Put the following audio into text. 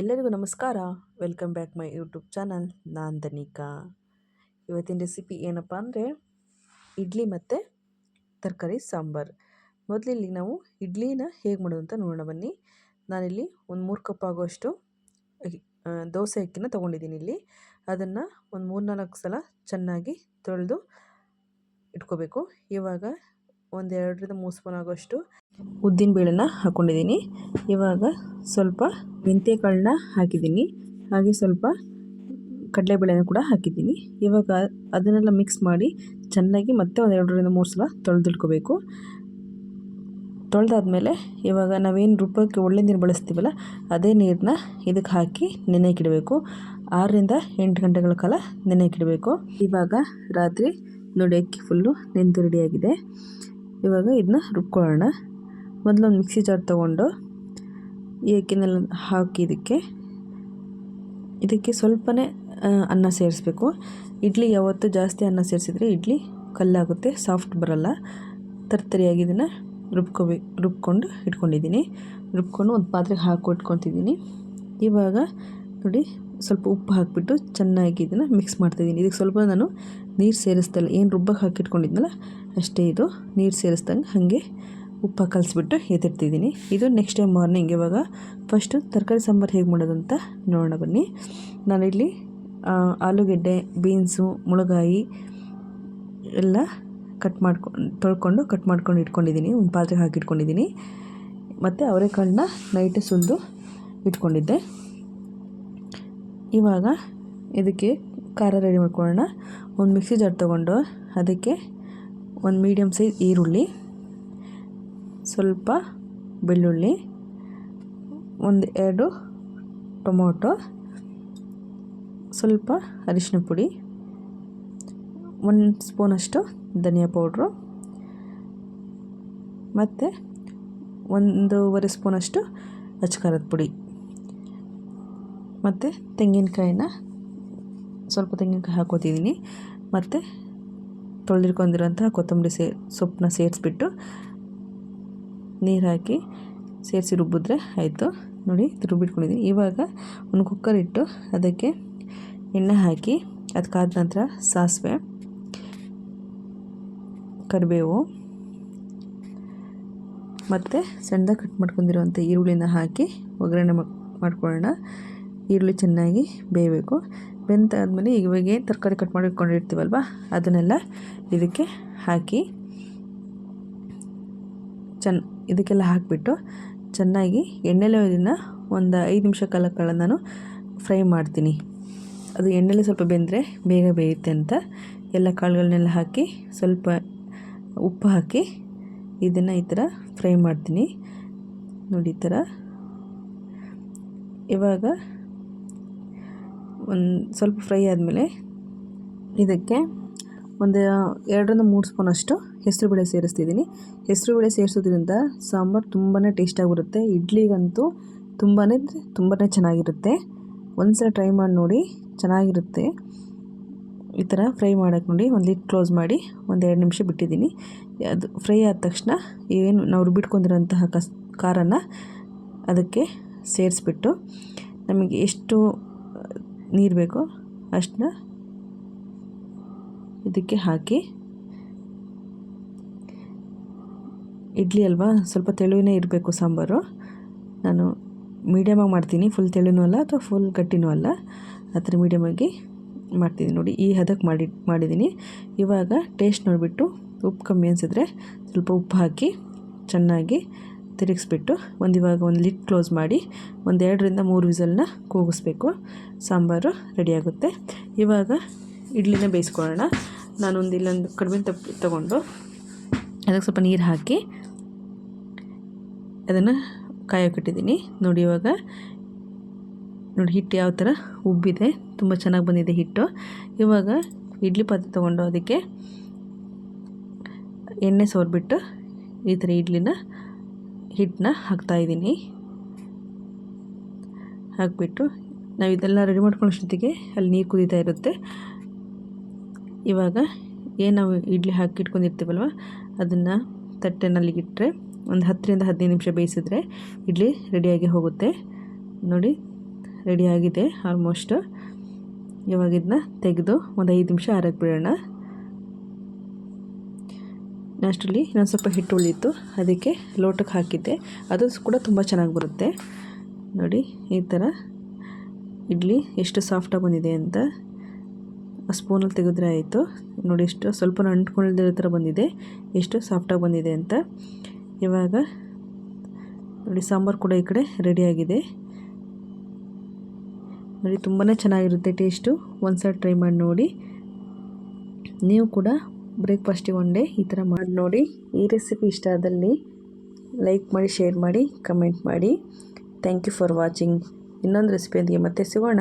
ಎಲ್ಲರಿಗೂ ನಮಸ್ಕಾರ. Welcome back my YouTube channel. ನಾನು ದನಿಕಾ. ಇವತ್ತಿನ ರೆಸಿಪಿ ಏನಪ್ಪ ಅಂದರೆ ಇಡ್ಲಿ ಮತ್ತು ತರಕಾರಿ ಸಾಂಬಾರು. ಮೊದಲಿಲ್ಲಿ ನಾವು ಇಡ್ಲಿನ ಹೇಗೆ ಮಾಡೋದು ಅಂತ ನೋಡೋಣ ಬನ್ನಿ. ನಾನಿಲ್ಲಿ ಒಂದು ಮೂರು ಕಪ್ ಆಗುವಷ್ಟು ದೋಸೆ ಅಕ್ಕಿನ ತೊಗೊಂಡಿದ್ದೀನಿ ಇಲ್ಲಿ. ಅದನ್ನು ಒಂದು ಮೂರು ನಾಲ್ಕು ಸಲ ಚೆನ್ನಾಗಿ ತೊಳೆದು ಇಟ್ಕೋಬೇಕು. ಇವಾಗ ಒಂದು ಎರಡರಿಂದ ಮೂರು ಸ್ಪೂನ್ ಆಗೋಷ್ಟು ಉದ್ದಿನ ಬೇಳೆನ ಹಾಕ್ಕೊಂಡಿದ್ದೀನಿ ಇವಾಗ ಸ್ವಲ್ಪ ಮೆಂತ್ಯಕಾಳನ್ನ ಹಾಕಿದ್ದೀನಿ. ಹಾಗೆ ಸ್ವಲ್ಪ ಕಡಲೆಬೇಳೆನ ಕೂಡ ಹಾಕಿದ್ದೀನಿ. ಇವಾಗ ಅದನ್ನೆಲ್ಲ ಮಿಕ್ಸ್ ಮಾಡಿ ಚೆನ್ನಾಗಿ ಮತ್ತೆ ಒಂದು ಎರಡರಿಂದ ಮೂರು ಸಲ ತೊಳೆದಿಟ್ಕೋಬೇಕು. ತೊಳೆದಾದ್ಮೇಲೆ ಇವಾಗ ನಾವೇನು ರುಬ್ಬಕ್ಕೆ ಒಳ್ಳೆ ನೀರು ಬಳಸ್ತೀವಲ್ಲ, ಅದೇ ನೀರನ್ನ ಇದಕ್ಕೆ ಹಾಕಿ ನೆನೆಯಕ್ಕಿಡಬೇಕು ಆರರಿಂದ ಎಂಟು ಗಂಟೆಗಳ ಕಾಲ ನೆನೆಯಕ್ಕಿಡಬೇಕು ಇವಾಗ ರಾತ್ರಿ ನೋಡಿ ಅಕ್ಕಿ ಫುಲ್ಲು ನೆಂದು ರೆಡಿಯಾಗಿದೆ ಇವಾಗ ಇದನ್ನ ರುಬ್ಕೊಳ್ಳೋಣ. ಮೊದಲು ಒಂದು ಮಿಕ್ಸಿ ಜಾರ್ ತೊಗೊಂಡು ಈ ಅಕ್ಕಿನೆಲ್ಲ ಹಾಕಿ ಇದಕ್ಕೆ. ಇದಕ್ಕೆ ಸ್ವಲ್ಪನೇ ಅನ್ನ ಸೇರಿಸ್ಬೇಕು. ಇಡ್ಲಿ ಯಾವತ್ತೂ ಜಾಸ್ತಿ ಅನ್ನ ಸೇರಿಸಿದ್ರೆ ಇಡ್ಲಿ ಕಲ್ಲಾಗುತ್ತೆ, ಸಾಫ್ಟ್ ಬರಲ್ಲ. ತರ್ತರಿಯಾಗಿ ಇದನ್ನು ರುಬ್ಕೋಬೇಕು ರುಬ್ಕೊಂಡು ಇಟ್ಕೊಂಡಿದ್ದೀನಿ. ರುಬ್ಕೊಂಡು ಒಂದು ಪಾತ್ರೆಗೆ ಹಾಕಿ ಇಟ್ಕೊತಿದ್ದೀನಿ. ಇವಾಗ ನೋಡಿ ಸ್ವಲ್ಪ ಉಪ್ಪು ಹಾಕಿಬಿಟ್ಟು ಚೆನ್ನಾಗಿ ಇದನ್ನು ಮಿಕ್ಸ್ ಮಾಡ್ತಿದ್ದೀನಿ. ಇದಕ್ಕೆ ಸ್ವಲ್ಪ ನಾನು ನೀರು ಸೇರಿಸ್ದಲ್ಲ ಏನು ರುಬ್ಬಕ್ಕೆ ಹಾಕಿಟ್ಕೊಂಡಿದ್ನಲ್ಲ ಅಷ್ಟೇ ಇದು. ನೀರು ಸೇರಿಸ್ದಂಗೆ ಹಾಗೆ ಉಪ್ಪು ಕಲಿಸ್ಬಿಟ್ಟು ಎತ್ತಿರ್ತಿದ್ದೀನಿ ಇದು ನೆಕ್ಸ್ಟ್ ಡೇ ಮಾರ್ನಿಂಗ್ ಇವಾಗ. ಫಸ್ಟು ತರಕಾರಿ ಸಾಂಬಾರು ಹೇಗೆ ಮಾಡೋದು ಅಂತ ನೋಡೋಣ ಬನ್ನಿ. ನಾನಿಲ್ಲಿ ಆಲೂಗೆಡ್ಡೆ, ಬೀನ್ಸು, ಮುಳಗಾಯಿ ಎಲ್ಲ ಕಟ್ ಮಾಡ್ಕೊಂಡು ತೊಳ್ಕೊಂಡು ಕಟ್ ಮಾಡ್ಕೊಂಡು ಇಟ್ಕೊಂಡಿದ್ದೀನಿ. ಒಂದು ಪಾತ್ರೆಗೆ ಹಾಕಿ ಇಟ್ಕೊಂಡಿದ್ದೀನಿ. ಮತ್ತು ಅವರೆಕಾಳನ್ನ ನೈಟ್ ಸುಲಿದು ಇಟ್ಕೊಂಡಿದ್ದೆ. ಇವಾಗ ಇದಕ್ಕೆ ಖಾರ ರೆಡಿ ಮಾಡ್ಕೊಳ್ಳೋಣ. ಒಂದು ಮಿಕ್ಸಿ ಜಾರ್ ತೊಗೊಂಡು ಅದಕ್ಕೆ ಒಂದು ಮೀಡಿಯಮ್ ಸೈಜ್ ಈರುಳ್ಳಿ, ಸ್ವಲ್ಪ ಬೆಳ್ಳುಳ್ಳಿ, ಒಂದು ಎರಡು ಟೊಮೊಟೊ, ಸ್ವಲ್ಪ ಅರಿಶಿನ ಪುಡಿ, ಒಂದು ಸ್ಪೂನಷ್ಟು ಧನಿಯಾ ಪೌಡ್ರು, ಮತ್ತು ಒಂದೂವರೆ ಸ್ಪೂನಷ್ಟು ಅಚ್ಚಕಾರದ ಪುಡಿ, ಮತ್ತು ತೆಂಗಿನಕಾಯಿನ ಸ್ವಲ್ಪ ತೆಂಗಿನಕಾಯಿ ಹಾಕೋತಿದ್ದೀನಿ ಮತ್ತು ತೊಳೆದಿಟ್ಕೊಂಡಿರೋಂತಹ ಕೊತ್ತಂಬರಿ ಸೇ, ಸೊಪ್ಪನ್ನ ಸೇರಿಸ್ಬಿಟ್ಟು ನೀರು ಹಾಕಿ ಸೇರಿಸಿ ರುಬ್ಬಿದ್ರೆ ಆಯಿತು. ನೋಡಿ ರುಬ್ಬಿಟ್ಕೊಂಡಿದ್ದೀನಿ ಇವಾಗ ಒಂದು ಕುಕ್ಕರ್ ಇಟ್ಟು ಅದಕ್ಕೆ ಎಣ್ಣೆ ಹಾಕಿ ಅದಕ್ಕಾದ ನಂತರ ಸಾಸಿವೆ, ಕರಿಬೇವು ಮತ್ತು ಸಣ್ಣದಾಗಿ ಕಟ್ ಮಾಡ್ಕೊಂಡಿರುವಂಥ ಈರುಳ್ಳಿನ ಹಾಕಿ ಒಗ್ಗರಣೆ ಮಾಡ್- ಮಾಡ್ಕೊಳ್ಳೋಣ. ಈರುಳ್ಳಿ ಚೆನ್ನಾಗಿ ಬೇಯಬೇಕು. ಬೆಂದಾದ್ಮೇಲೆ ಇವಾಗ ತರಕಾರಿ ಕಟ್ ಮಾಡಿ ಇಟ್ಕೊಂಡಿರ್ತೀವಲ್ವ? ಅದನ್ನೆಲ್ಲ ಇದಕ್ಕೆ ಹಾಕಿ ಚೆನ್ನ ಇದಕ್ಕೆಲ್ಲ ಹಾಕಿಬಿಟ್ಟು ಚೆನ್ನಾಗಿ ಎಣ್ಣೆಲೆ ಇದನ್ನು ಒಂದು ಐದು ನಿಮಿಷ ಕಾಲ ಕಾಲ ನಾನು ಫ್ರೈ ಮಾಡ್ತೀನಿ. ಅದು ಎಣ್ಣೆಲೆ ಸ್ವಲ್ಪ ಬೆಂದರೆ ಬೇಗ ಬೇಯುತ್ತೆ ಅಂತ. ಎಲ್ಲ ಕಾಳುಗಳನ್ನೆಲ್ಲ ಹಾಕಿ ಸ್ವಲ್ಪ ಉಪ್ಪು ಹಾಕಿ ಇದನ್ನು ಈ ಥರ ಫ್ರೈ ಮಾಡ್ತೀನಿ. ನೋಡಿ ಈ ಥರ ಇವಾಗ ಒಂದು ಸ್ವಲ್ಪ ಫ್ರೈ ಆದಮೇಲೆ ಇದಕ್ಕೆ ಒಂದು ಎರಡರಿಂದ ಮೂರು ಸ್ಪೂನಷ್ಟು ಹೆಸರುಬೇಳೆ ಸೇರಿಸ್ತಿದ್ದೀನಿ. ಹೆಸರುಬೇಳೆ ಸೇರಿಸೋದ್ರಿಂದ ಸಾಂಬಾರು ತುಂಬಾ ಟೇಸ್ಟಾಗಿ ಬರುತ್ತೆ ಇಡ್ಲಿಗಂತೂ ತುಂಬಾ ತುಂಬಾ ಚೆನ್ನಾಗಿರುತ್ತೆ. ಒಂದು ಸಲ ಟ್ರೈ ಮಾಡಿ ನೋಡಿ ಚೆನ್ನಾಗಿರುತ್ತೆ. ಈ ಥರ ಫ್ರೈ ಮಾಡೋಕ್ಕೆ ನೋಡಿ ಒಂದು ಲಿಡ್ ಕ್ಲೋಸ್ ಮಾಡಿ ಒಂದು ಎರಡು ನಿಮಿಷ ಬಿಟ್ಟಿದ್ದೀನಿ. ಅದು ಫ್ರೈ ಆದ ತಕ್ಷಣ ಏನು ನಾವು ರುಬ್ಬಿಟ್ಕೊಂಡಿರೋಂತಹ ಕಸ್, ಖಾರನ ಅದಕ್ಕೆ ಸೇರಿಸ್ಬಿಟ್ಟು ನಮಗೆ ಎಷ್ಟು ನೀರು ಬೇಕು, ಅಷ್ಟನ್ನ ಇದಕ್ಕೆ ಹಾಕಿ. ಇಡ್ಲಿ ಅಲ್ವಾ, ಸ್ವಲ್ಪ ತೆಳುವಿನೇ ಇರಬೇಕು ಸಾಂಬಾರು. ನಾನು ಮೀಡಿಯಮಾಗಿ ಮಾಡ್ತೀನಿ ಫುಲ್ ತೆಳುನೂ ಅಲ್ಲ ಅಥವಾ ಫುಲ್ ಗಟ್ಟಿನೂ ಅಲ್ಲ. ಆ ಥರ ಮೀಡಿಯಮಾಗಿ ಮಾಡ್ತೀನಿ. ನೋಡಿ, ಈ ಹದಕ್ಕೆ ಮಾಡಿ, ಮಾಡಿದ್ದೀನಿ. ಇವಾಗ ಟೇಸ್ಟ್ ನೋಡಿಬಿಟ್ಟು ಉಪ್ಪು ಕಮ್ಮಿ ಅನಿಸಿದ್ರೆ ಸ್ವಲ್ಪ ಉಪ್ಪು ಹಾಕಿ, ಚೆನ್ನಾಗಿ ತಿರುಗಿಸ್ಬಿಟ್ಟು ಒಂದು ಇವಾಗ ಒಂದು ಲಿಡ್ ಕ್ಲೋಸ್ ಮಾಡಿ ಒಂದು ಎರಡರಿಂದ ಮೂರು ವಿಸಲ್ನ ಕೂಗಿಸ್ಬೇಕು. ಸಾಂಬಾರು ರೆಡಿಯಾಗುತ್ತೆ ಇವಾಗ ಇಡ್ಲಿನ ಬೇಯಿಸ್ಕೊಳ್ಳೋಣ. ನಾನೊಂದು ಇಲ್ಲೊಂದು ಕಡಿಮೆ ತಪ್ಪು ತೊಗೊಂಡು ಅದಕ್ಕೆ ಸ್ವಲ್ಪ ನೀರು ಹಾಕಿ ಅದನ್ನು ಕಾಯೋಕ್ಕಿಟ್ಟಿದ್ದೀನಿ ನೋಡಿ ಇವಾಗ ನೋಡಿ ಹಿಟ್ಟು ಯಾವ ಥರ ಉಬ್ಬಿದೆ. ತುಂಬ ಚೆನ್ನಾಗಿ ಬಂದಿದೆ ಹಿಟ್ಟು. ಇವಾಗ ಇಡ್ಲಿ ಪಾತ್ರೆ ತೊಗೊಂಡು ಅದಕ್ಕೆ ಎಣ್ಣೆ ಸೋರ್ಬಿಟ್ಟು ಈ ಥರ ಇಡ್ಲಿನ ಹಿಟ್ಟನ್ನ ಹಾಕ್ತಾಯಿದ್ದೀನಿ ಹಾಕಿಬಿಟ್ಟು ನಾವು ಇದೆಲ್ಲ ರೆಡಿ ಮಾಡ್ಕೊಳ್ಳೋಷ್ಟೊತ್ತಿಗೆ ಅಲ್ಲಿ ನೀರು ಕುದೀತಾ ಇರುತ್ತೆ. ಇವಾಗ ಏನು ನಾವು ಇಡ್ಲಿ ಹಾಕಿಟ್ಕೊಂಡಿರ್ತೀವಲ್ವ ಅದನ್ನು ತಟ್ಟೆನಲ್ಲಿ ಇಟ್ಟರೆ ಒಂದು ಹತ್ತರಿಂದ ಹದಿನೈದು ನಿಮಿಷ ಬೇಯಿಸಿದ್ರೆ ಇಡ್ಲಿ ರೆಡಿಯಾಗಿ ಹೋಗುತ್ತೆ. ನೋಡಿ ರೆಡಿಯಾಗಿದೆ ಆಲ್ಮೋಸ್ಟ್ ಇವಾಗ ಇದನ್ನ ತೆಗೆದು ಒಂದು ಐದು ನಿಮಿಷ ಆರಕ್ಕೆ ಬಿಡೋಣ ಅಷ್ಟರಲ್ಲಿ ಇನ್ನೊಂದು ಸ್ವಲ್ಪ ಹಿಟ್ಟು ಉಳಿಯಿತು. ಅದಕ್ಕೆ ಲೋಟಕ್ಕೆ ಹಾಕಿದ್ದೆ. ಅದು ಕೂಡ ತುಂಬ ಚೆನ್ನಾಗಿ ಬರುತ್ತೆ. ನೋಡಿ, ಈ ಥರ ಇಡ್ಲಿ ಎಷ್ಟು ಸಾಫ್ಟಾಗಿ ಬಂದಿದೆ ಅಂತ ಸ್ಪೂನಲ್ಲಿ ತೆಗೆದ್ರೆ ಆಯಿತು. ನೋಡಿ, ಎಷ್ಟು ಸ್ವಲ್ಪ ಅಂಟ್ಕೊಂಡಿರೋ ಥರ ಬಂದಿದೆ. ಎಷ್ಟು ಸಾಫ್ಟಾಗಿ ಬಂದಿದೆ ಅಂತ. ಇವಾಗ ನೋಡಿ, ಸಾಂಬಾರು ಕೂಡ ಈ ಕಡೆ ರೆಡಿಯಾಗಿದೆ ನೋಡಿ ತುಂಬಾ ಚೆನ್ನಾಗಿರುತ್ತೆ ಟೇಸ್ಟು ಒಂದು ಸಲ ಟ್ರೈ ಮಾಡಿ ನೋಡಿ. ನೀವು ಕೂಡ ಬ್ರೇಕ್ಫಾಸ್ಟಿಗೆ ಡೇ ಈ ಥರ ಮಾಡಿ ನೋಡಿ. ಈ ರೆಸಿಪಿ ಇಷ್ಟ ಆದಲ್ಲಿ ಲೈಕ್ ಮಾಡಿ ಶೇರ್ ಮಾಡಿ ಕಮೆಂಟ್ ಮಾಡಿ. ಥ್ಯಾಂಕ್ ಯು ಫಾರ್ ವಾಚಿಂಗ್ ಇನ್ನೊಂದು ರೆಸಿಪಿಯೊಂದಿಗೆ ಮತ್ತೆ ಸಿಗೋಣ.